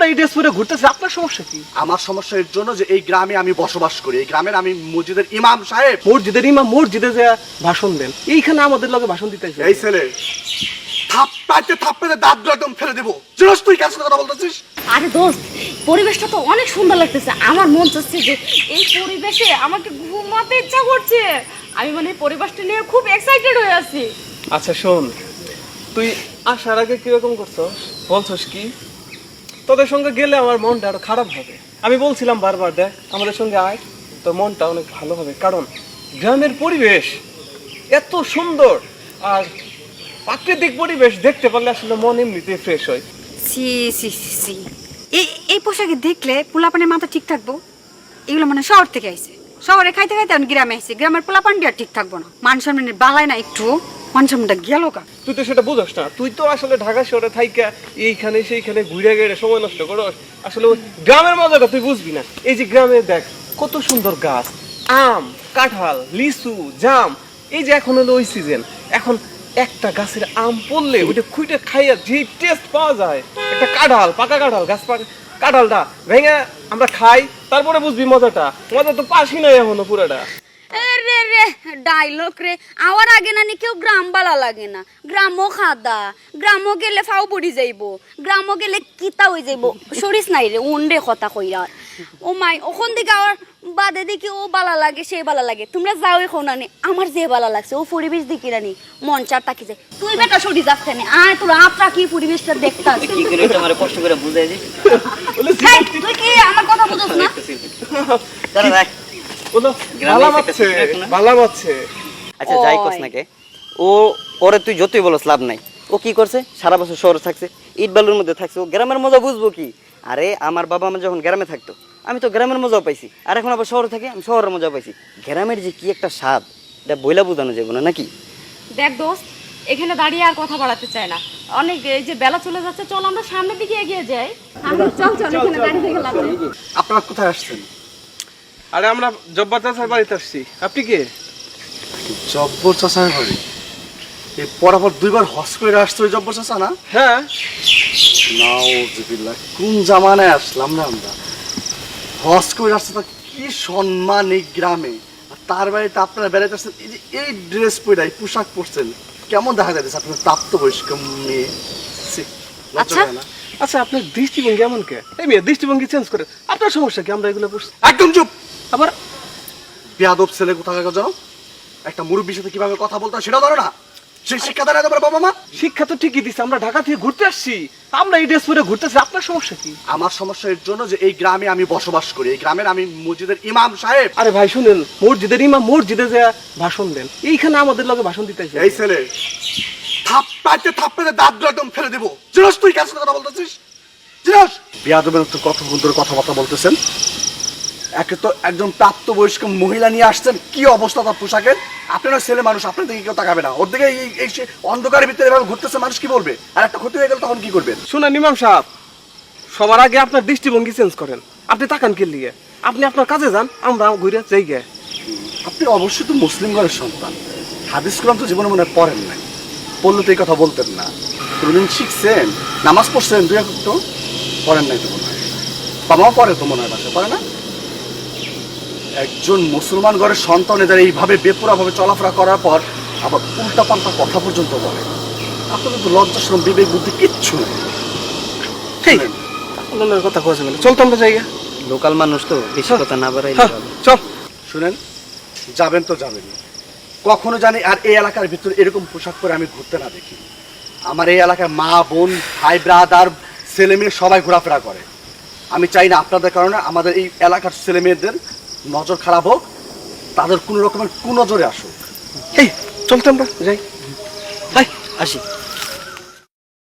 আমরা এই ড্রেস পরে ঘুরতেছি আপনার সমস্যা কি? আমার সমস্যা এর জন্য যে এই গ্রামে আমি বসবাস করি এই গ্রামের আমি মসজিদের ইমাম সাহেব। মসজিদের ইমাম মসজিদে যে ভাষণ দেন এইখানে আমাদের লগে ভাষণ দিতে এই ছেলে থাপ্পাইতে থাপ্পাইতে দাঁত একদম ফেলে দেবো। জিরস তুই কাছে কথা বলতেছিস? আরে দোস্ত পরিবেশটা তো অনেক সুন্দর লাগতেছে। আমার মন চাচ্ছে যে এই পরিবেশে আমাকে ঘুমাতে ইচ্ছা করছে। আমি মানে এই পরিবেশটা নিয়ে খুব এক্সাইটেড হয়ে আছি। আচ্ছা শোন তুই আসার আগে কীরকম করছস বলছস কি? তোদের সঙ্গে গেলে আমার মনটা আরও খারাপ হবে। আমি বলছিলাম বারবার, দেখ, আমাদের সঙ্গে আয়, তোর মনটা অনেক ভালো হবে। কারণ গ্রামের পরিবেশ এত সুন্দর, আর প্রাকৃতিক পরিবেশ দেখতে পারলে আসলে মন এমনিতে ফ্রেশ হয়। সি সি সি এই এই পোশাকে দেখলে পোলাপানের মাথা ঠিক থাকব? এগুলো মানে শহর থেকে আইছে। শহরে খাইতে খাইতে এখন গ্রামে আইছে। গ্রামের পোলাপানটি আর ঠিক থাকব না। মান সম্মানের বালায় না একটু। গেল কা? তুই তো সেটা না। তুই তো আসলে ঢাকা শহরে থাইকা, এইখানে সেইখানে ঘুরে গেড়ে সময় নষ্ট করস। আসলে গ্রামের মজাটা তুই বুঝবি না। এই যে গ্রামে দেখ, কত সুন্দর গাছ, আম, কাঁঠাল, লিচু, জাম। এই যে এখন হলো ওই সিজন এখন একটা গাছের আম পড়লে ওইটা খুঁটে খাইয়া যে টেস্ট পাওয়া যায়, একটা কাঁঠাল, পাকা কাঁঠাল গাছ পাকা কাঁঠালটা ভেঙে আমরা খাই, তারপরে বুঝবি মজাটা। মজা তো পাসি নাই এখনও পুরাটা। রে রে ডাইলগ রে। আমার আগে নানি কেউ গ্রাম বালা লাগে না। গ্রামও খাদা। গ্রামও গেলে ফাও পড়ি যাইব। গ্রামও গেলে কিতা হয়ে যাইব। সরিস নাই রে উন্ডে কথা কইরা। ও মাই ওখান থেকে আমার বাদে দেখি ও বালা লাগে সে বালা লাগে। তোমরা যাও এখন আনি আমার যে বালা লাগছে ও পরিবেশ দেখি রানি মন চার তাকি যায়। তুই বেটা সরি যাচ্ছে না আয় তোর আপরা কি পরিবেশটা দেখতে কি করে তোমার কষ্ট করে বুঝাই হেই, তুই কি আমার কথা বুঝছ না? দাঁড়া রাখ আচ্ছা যাই। কস নাকে ও ওরে তুই যতই বলস লাভ নাই। ও কি করছে? সারা বছর শহরে থাকছে ইট বালুর মধ্যে থাকছে। ও গ্রামের মজা বুঝব কি? আরে আমার বাবা মা যখন গ্রামে থাকতো আমি তো গ্রামের মজাও পাইছি। আর এখন আবার শহরে থাকি আমি শহরের মজা পাইছি। গ্রামের যে কি একটা স্বাদ এটা বইলা বোঝানো যাবে না নাকি? দেখ দোস্ত এখানে দাঁড়িয়ে আর কথা বাড়াতে চায় না। অনেক এই যে বেলা চলে যাচ্ছে চল আমরা সামনের দিকে এগিয়ে যাই। চল চল এখানে দাঁড়িয়ে থেকে আপনারা কোথায় আসছেন? আরে আমরা জব্বার চাচার বাড়িতে আসছি। আপনি কে? জব্বর চাষা বাড়ি? এই পরাপর দুইবার হস করে আসছে ওই জব্বর চাষা না? হ্যাঁ। নাউজুবিল্লাহ কোন জামানায় আসলাম না আমরা? হস করে আসছে তা কি সম্মান এই গ্রামে। আর তার বাড়িতে আপনারা বেড়াতে আসছেন এই যে এই ড্রেস পরে এই পোশাক পরছেন কেমন দেখা যাচ্ছে আপনার প্রাপ্ত বয়স্ক মেয়ে আচ্ছা। আচ্ছা আপনার দৃষ্টিভঙ্গি এমন কে? এই মেয়ে দৃষ্টিভঙ্গি চেঞ্জ করে। আপনার সমস্যা কি? আমরা এগুলো পড়ছি একদম চুপ! আবার? বেয়াদব ছেলে কোথাকার জানো? একটা মুরব্বীর সাথে কীভাবে কথা বলতে হয় সেটা ধরো না? সেই শিক্ষা দেয় তোমার বাবা মা? শিক্ষা তো ঠিকই দিচ্ছে আমরা ঢাকা থেকে ঘুরতে আসছি। আমরা এই ড্রেস পরে ঘুরতেছি আপনার সমস্যা কি? আমার সমস্যা এর জন্য যে এই গ্রামে আমি বসবাস করি এই গ্রামের আমি মসজিদের ইমাম সাহেব। আরে ভাই শুনেন মসজিদের ইমাম মসজিদে যে ভাষণ দেন এইখানে আমাদের লগে ভাষণ দিতে। এই ছেলে থাপ্পাইতে থাপ্পাইতে দাঁত একদম ফেলে দেবো। জিরস তুই কাছে কথা বলতেছিস? জিরস বিয়াদবের তো কত সুন্দর কথাবার্তা বলতেছেন? একে তো একজন প্রাপ্তবয়স্ক মহিলা নিয়ে আসছেন কি অবস্থা তার পোশাকের? আপনারা ছেলে মানুষ আপনার দিকে কেউ তাকাবে না। ওর দিকে এই- এই সে অন্ধকারের ভিতরে এভাবে ঘুরতেছে মানুষ কি বলবে? আর একটা ক্ষতি হয়ে গেল তখন কি করবেন? শুনেন ইমাম সাহেব সবার আগে আপনার দৃষ্টিভঙ্গি চেঞ্জ করেন। আপনি তাকান কে লিগে আপনি আপনার কাজে যান আমরা ঘুরে যাই গে। আপনি অবশ্যই তো মুসলিম ঘরের সন্তান। হাদিস কোরআন তো জীবনে মনে পড়েন নাই। পড়লে তো এই কথা বলতেন না। কোনোদিন শিখছেন নামাজ পড়ছেন দুই এক তো পড়েন নাই তো মনে হয়। বাবাও পড়ে তো মনে হয় বাসা পড়ে না? একজন মুসলমান ঘরের সন্তান এদের এইভাবে বেপুরাভাবে চলাফেরা করার পর আবার উল্টা পাল্টা কথা পর্যন্ত বলে। আপনাদের তো লজ্জা শ্রম বিবেক বুদ্ধি কিচ্ছু নেই। ঠিক। অন্যের কথা কোয়া যাবে চল তো আমরা যাই লোকাল মানুষ তো বেশি কথা না বাড়াই হ্যাঁ, চল। শুনেন যাবেন তো যাবেন কখনো জানি আর এই এলাকার ভিতরে এরকম পোশাক পরে আমি ঘুরতে না দেখি। আমার এই এলাকায় মা বোন ভাই ব্রাদার ছেলে মেয়ে সবাই ঘোরাফেরা করে। আমি চাই না আপনাদের কারণে আমাদের এই এলাকার ছেলে মেয়েদের নজর খারাপ হোক তাদের কোনো রকমের কুনজরে আসুক। এই চলতাম আমরা যাই। আসি।